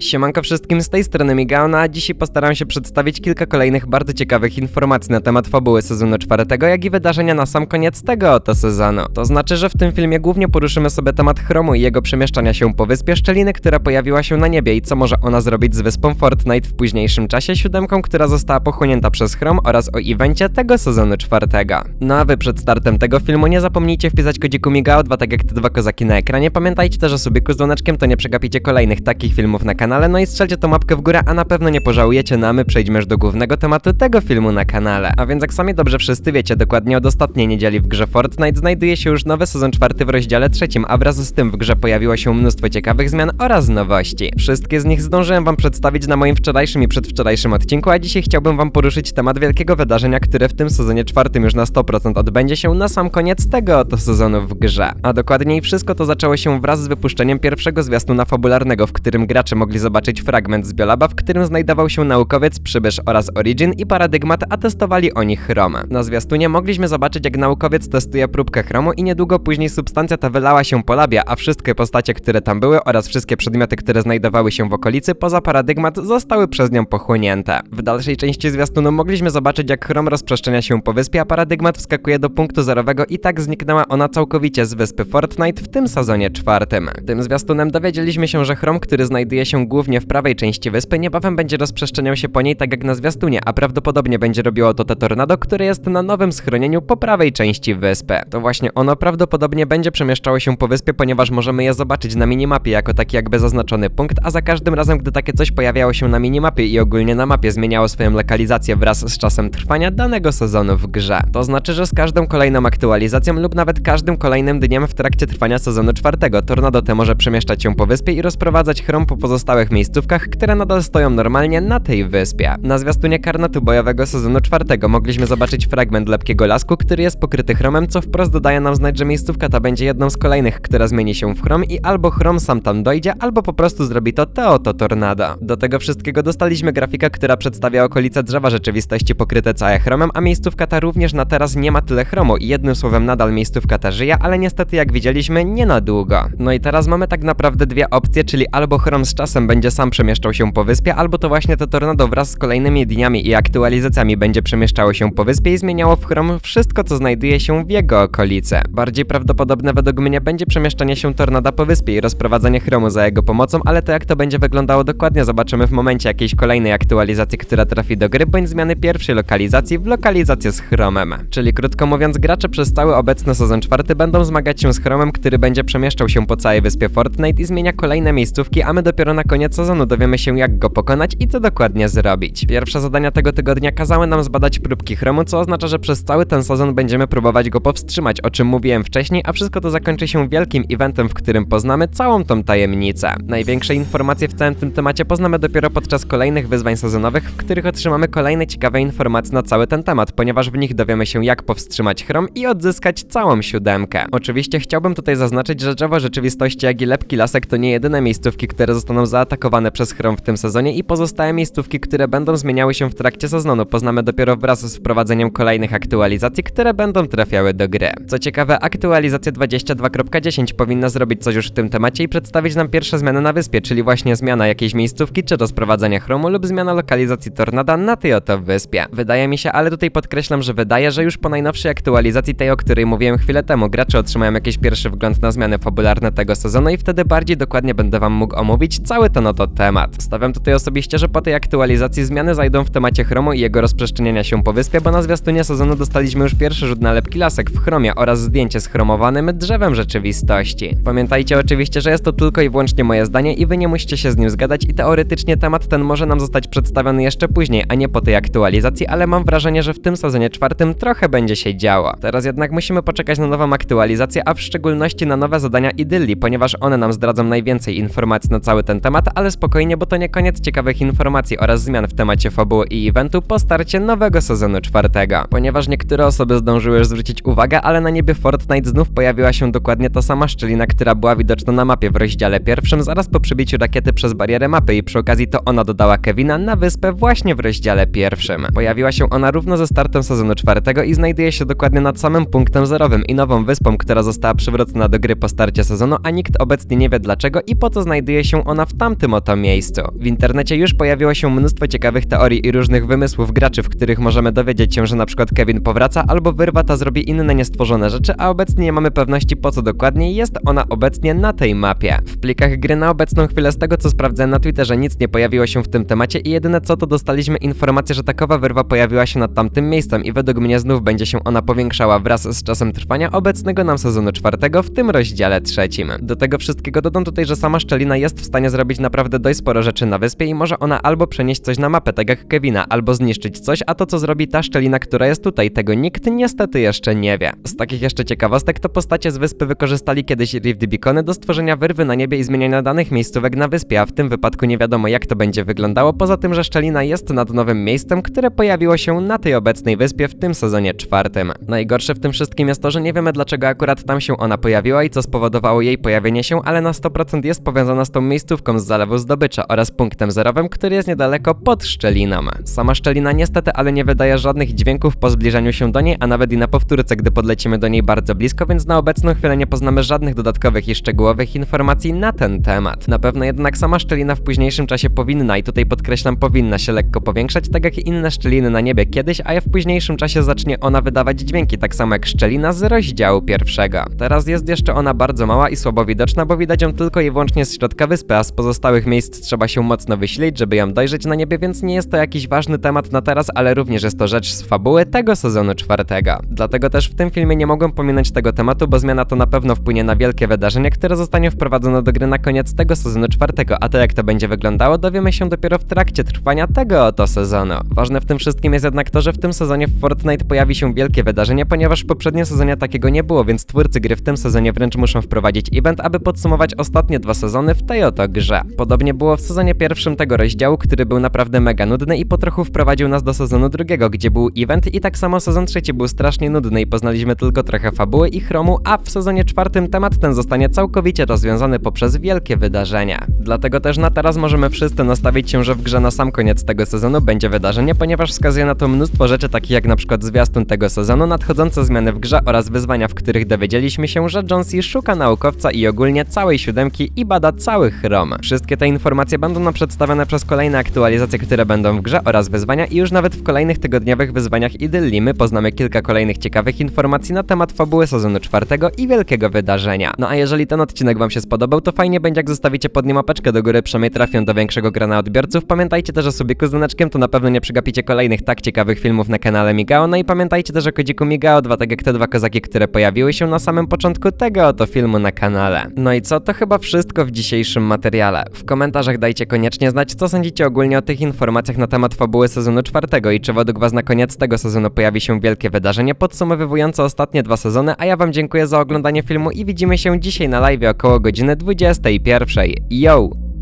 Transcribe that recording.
Siemanko wszystkim, z tej strony Migaona, a dzisiaj postaram się przedstawić kilka kolejnych bardzo ciekawych informacji na temat fabuły sezonu czwartego, jak i wydarzenia na sam koniec tego oto sezonu. To znaczy, że w tym filmie głównie poruszymy sobie temat Chromu i jego przemieszczania się po wyspie Szczeliny, która pojawiła się na niebie i co może ona zrobić z wyspą Fortnite w późniejszym czasie, siódemką, która została pochłonięta przez Chrom oraz o evencie tego sezonu czwartego. No a wy przed startem tego filmu nie zapomnijcie wpisać kodziku MIGAO2, tak jak te dwa kozaki na ekranie. Pamiętajcie też o subiku z dzwoneczkiem, to nie przegapicie kolejnych takich filmów na kanale, no i strzelcie tą łapkę w górę, a na pewno nie pożałujecie, no a my przejdźmy już do głównego tematu tego filmu na kanale. A więc jak sami dobrze wszyscy wiecie, dokładnie od ostatniej niedzieli w grze Fortnite znajduje się już nowy sezon czwarty w rozdziale trzecim, a wraz z tym w grze pojawiło się mnóstwo ciekawych zmian oraz nowości. Wszystkie z nich zdążyłem wam przedstawić na moim wczorajszym i przedwczorajszym odcinku, a dzisiaj chciałbym wam poruszyć temat wielkiego wydarzenia, które w tym sezonie czwartym już na 100% odbędzie się na sam koniec tego oto sezonu w grze. A dokładniej wszystko to zaczęło się wraz z wypuszczeniem pierwszego zwiastuna fabularnego, w którym gracze mogli zobaczyć fragment z Biolaba, w którym znajdował się naukowiec, przybysz oraz Origin i paradygmat, a testowali oni chrom. Na zwiastunie mogliśmy zobaczyć, jak naukowiec testuje próbkę chromu i niedługo później substancja ta wylała się po labie, a wszystkie postacie, które tam były oraz wszystkie przedmioty, które znajdowały się w okolicy poza paradygmat zostały przez nią pochłonięte. W dalszej części zwiastunu mogliśmy zobaczyć, jak chrom rozprzestrzenia się po wyspie, a paradygmat wskakuje do punktu zerowego i tak zniknęła ona całkowicie z wyspy Fortnite w tym sezonie czwartym. Tym zwiastunem dowiedzieliśmy się, że chrom, który znajduje się głównie w prawej części wyspy, niebawem będzie rozprzestrzeniał się po niej tak jak na zwiastunie, a prawdopodobnie będzie robiło to te tornado, które jest na nowym schronieniu po prawej części wyspy. To właśnie ono prawdopodobnie będzie przemieszczało się po wyspie, ponieważ możemy je zobaczyć na minimapie jako taki jakby zaznaczony punkt, a za każdym razem, gdy takie coś pojawiało się na minimapie i ogólnie na mapie zmieniało swoją lokalizację wraz z czasem trwania danego sezonu w grze. To znaczy, że z każdą kolejną aktualizacją lub nawet każdym kolejnym dniem w trakcie trwania sezonu czwartego tornado te może przemieszczać się po wyspie i rozprowadzać chrom po pozostałych miejscówkach, które nadal stoją normalnie na tej wyspie. Na zwiastunie karnetu bojowego sezonu czwartego mogliśmy zobaczyć fragment lepkiego lasku, który jest pokryty chromem, co wprost daje nam znać, że miejscówka ta będzie jedną z kolejnych, która zmieni się w chrom i albo chrom sam tam dojdzie, albo po prostu zrobi to te oto tornado. Do tego wszystkiego dostaliśmy grafikę, która przedstawia okolice drzewa rzeczywistości pokryte całe chromem, a miejscówka ta również na teraz nie ma tyle chromu i jednym słowem nadal miejscówka ta żyje, ale niestety jak widzieliśmy nie na długo. No i teraz mamy tak naprawdę dwie opcje, czyli albo chrom z czasem będzie sam przemieszczał się po wyspie, albo to właśnie to tornado wraz z kolejnymi dniami i aktualizacjami będzie przemieszczało się po wyspie i zmieniało w chrom wszystko, co znajduje się w jego okolicy. Bardziej prawdopodobne według mnie będzie przemieszczanie się tornada po wyspie i rozprowadzanie chromu za jego pomocą, ale to jak to będzie wyglądało dokładnie zobaczymy w momencie jakiejś kolejnej aktualizacji, która trafi do gry, bądź zmiany pierwszej lokalizacji w lokalizację z chromem. Czyli krótko mówiąc, gracze przez cały obecny sezon czwarty będą zmagać się z chromem, który będzie przemieszczał się po całej wyspie Fortnite i zmienia kolejne miejscówki, a my dopiero na koniec sezonu dowiemy się jak go pokonać i co dokładnie zrobić. Pierwsze zadania tego tygodnia kazały nam zbadać próbki chromu, co oznacza, że przez cały ten sezon będziemy próbować go powstrzymać, o czym mówiłem wcześniej, a wszystko to zakończy się wielkim eventem, w którym poznamy całą tą tajemnicę. Największe informacje w całym tym temacie poznamy dopiero podczas kolejnych wyzwań sezonowych, w których otrzymamy kolejne ciekawe informacje na cały ten temat, ponieważ w nich dowiemy się jak powstrzymać chrom i odzyskać całą siódemkę. Oczywiście chciałbym tutaj zaznaczyć, że drzewo rzeczywistości jak i lepki lasek to nie jedyne miejscówki, które zostaną zaatakowane przez chrom w tym sezonie i pozostałe miejscówki, które będą zmieniały się w trakcie sezonu, poznamy dopiero wraz z wprowadzeniem kolejnych aktualizacji, które będą trafiały do gry. Co ciekawe, aktualizacja 22.10 powinna zrobić coś już w tym temacie i przedstawić nam pierwsze zmiany na wyspie, czyli właśnie zmiana jakiejś miejscówki, czy rozprowadzenie chromu lub zmiana lokalizacji tornada na tej oto wyspie. Wydaje mi się, ale tutaj podkreślam, że wydaje, że już po najnowszej aktualizacji tej, o której mówiłem chwilę temu, gracze otrzymają jakiś pierwszy wgląd na zmiany fabularne tego sezonu i wtedy bardziej dokładnie będę wam mógł omówić cały ten oto temat. Stawiam tutaj osobiście, że po tej aktualizacji zmiany zajdą w temacie chromu i jego rozprzestrzeniania się po wyspie, bo na zwiastunie sezonu dostaliśmy już pierwszy rzut na lepki lasek w chromie oraz zdjęcie z chromowanym drzewem rzeczywistości. Pamiętajcie oczywiście, że jest to tylko i wyłącznie moje zdanie i wy nie musicie się z nim zgadać i teoretycznie temat ten może nam zostać przedstawiony jeszcze później, a nie po tej aktualizacji, ale mam wrażenie, że w tym sezonie czwartym trochę będzie się działo. Teraz jednak musimy poczekać na nową aktualizację, a w szczególności na nowe zadania Idylli, ponieważ one nam zdradzą najwięcej informacji na cały ten temat, ale spokojnie, bo to nie koniec ciekawych informacji oraz zmian w temacie fabuły i eventu po starcie nowego sezonu czwartego. Ponieważ niektóre osoby zdążyły już zwrócić uwagę, ale na niebie Fortnite znów pojawiła się dokładnie ta sama szczelina, która była widoczna na mapie w rozdziale pierwszym zaraz po przybiciu rakiety przez barierę mapy i przy okazji to ona dodała Kevina na wyspę właśnie w rozdziale pierwszym. Pojawiła się ona równo ze startem sezonu czwartego i znajduje się dokładnie nad samym punktem zerowym i nową wyspą, która została przywrócona do gry po starcie sezonu, a nikt obecnie nie wie dlaczego i po co znajduje się ona w tamtym oto miejscu. W internecie już pojawiło się mnóstwo ciekawych teorii i różnych wymysłów graczy, w których możemy dowiedzieć się, że na przykład Kevin powraca albo wyrwa ta zrobi inne niestworzone rzeczy, a obecnie nie mamy pewności po co dokładnie jest ona obecnie na tej mapie. W plikach gry na obecną chwilę z tego co sprawdzałem na Twitterze nic nie pojawiło się w tym temacie i jedyne co to dostaliśmy informację, że takowa wyrwa pojawiła się nad tamtym miejscem i według mnie znów będzie się ona powiększała wraz z czasem trwania obecnego nam sezonu czwartego w tym rozdziale trzecim. Do tego wszystkiego dodam tutaj, że sama szczelina jest w stanie zrobić naprawdę dość sporo rzeczy na wyspie i może ona albo przenieść coś na mapę, tak jak Kevina, albo zniszczyć coś, a to co zrobi ta szczelina, która jest tutaj, tego nikt niestety jeszcze nie wie. Z takich jeszcze ciekawostek to postacie z wyspy wykorzystali kiedyś Rift Beacony do stworzenia wyrwy na niebie i zmieniania danych miejscówek na wyspie, a w tym wypadku nie wiadomo jak to będzie wyglądało, poza tym, że szczelina jest nad nowym miejscem, które pojawiło się na tej obecnej wyspie w tym sezonie czwartym. Najgorsze w tym wszystkim jest to, że nie wiemy dlaczego akurat tam się ona pojawiła i co spowodowało jej pojawienie się, ale na 100% jest powiązana z tą miejscówką z zalewu zdobycza oraz punktem zerowym, który jest niedaleko pod szczeliną. Sama szczelina niestety, ale nie wydaje żadnych dźwięków po zbliżaniu się do niej, a nawet i na powtórce, gdy podlecimy do niej bardzo blisko, więc na obecną chwilę nie poznamy żadnych dodatkowych i szczegółowych informacji na ten temat. Na pewno jednak sama szczelina w późniejszym czasie powinna, i tutaj podkreślam, powinna się lekko powiększać, tak jak inne szczeliny na niebie kiedyś, a w późniejszym czasie zacznie ona wydawać dźwięki, tak samo jak szczelina z rozdziału pierwszego. Teraz jest jeszcze ona bardzo mała i słabo widoczna, bo widać ją tylko i wyłącznie z środka wyspy, a z pozostałych miejsc trzeba się mocno wysilić, żeby ją dojrzeć na niebie, więc nie jest to jakiś ważny temat na teraz, ale również jest to rzecz z fabuły tego sezonu czwartego. Dlatego też w tym filmie nie mogłem pominąć tego tematu, bo zmiana to na pewno wpłynie na wielkie wydarzenie, które zostanie wprowadzone do gry na koniec tego sezonu czwartego, a to jak to będzie wyglądało dowiemy się dopiero w trakcie trwania tego oto sezonu. Ważne w tym wszystkim jest jednak to, że w tym sezonie w Fortnite pojawi się wielkie wydarzenie, ponieważ w poprzednim sezonie takiego nie było, więc twórcy gry w tym sezonie wręcz muszą wprowadzić event, aby podsumować ostatnie dwa sezony w tej oto grze. Podobnie było w sezonie pierwszym tego rozdziału, który był naprawdę mega nudny i po trochu wprowadził nas do sezonu drugiego, gdzie był event i tak samo sezon trzeci był strasznie nudny i poznaliśmy tylko trochę fabuły i chromu, a w sezonie czwartym temat ten zostanie całkowicie rozwiązany poprzez wielkie wydarzenia. Dlatego też na teraz możemy wszyscy nastawić się, że w grze na sam koniec tego sezonu będzie wydarzenie, ponieważ wskazuje na to mnóstwo rzeczy takich jak na przykład zwiastun tego sezonu, nadchodzące zmiany w grze oraz wyzwania, w których dowiedzieliśmy się, że Jonesy szuka naukowca i ogólnie całej siódemki i bada cały chrom. Wszystkie te informacje będą nam przedstawione przez kolejne aktualizacje, które będą w grze oraz wyzwania i już nawet w kolejnych tygodniowych wyzwaniach i Dylimy poznamy kilka kolejnych ciekawych informacji na temat fabuły sezonu czwartego i wielkiego wydarzenia. No a jeżeli ten odcinek wam się spodobał, to fajnie będzie jak zostawicie pod nim łapeczkę do góry, przynajmniej trafią do większego grona odbiorców. Pamiętajcie też o subiku z dzwoneczkiem, to na pewno nie przegapicie kolejnych tak ciekawych filmów na kanale Migao. No i pamiętajcie też o kodziku Migao 2, tak jak te dwa kozaki, które pojawiły się na samym początku tego oto filmu na kanale. No i co, to chyba wszystko w dzisiejszym materiale. W komentarzach dajcie koniecznie znać, co sądzicie ogólnie o tych informacjach na temat fabuły sezonu czwartego i czy według was na koniec tego sezonu pojawi się wielkie wydarzenie podsumowywujące ostatnie dwa sezony, a ja wam dziękuję za oglądanie filmu i widzimy się dzisiaj na live około godziny 21. Yo!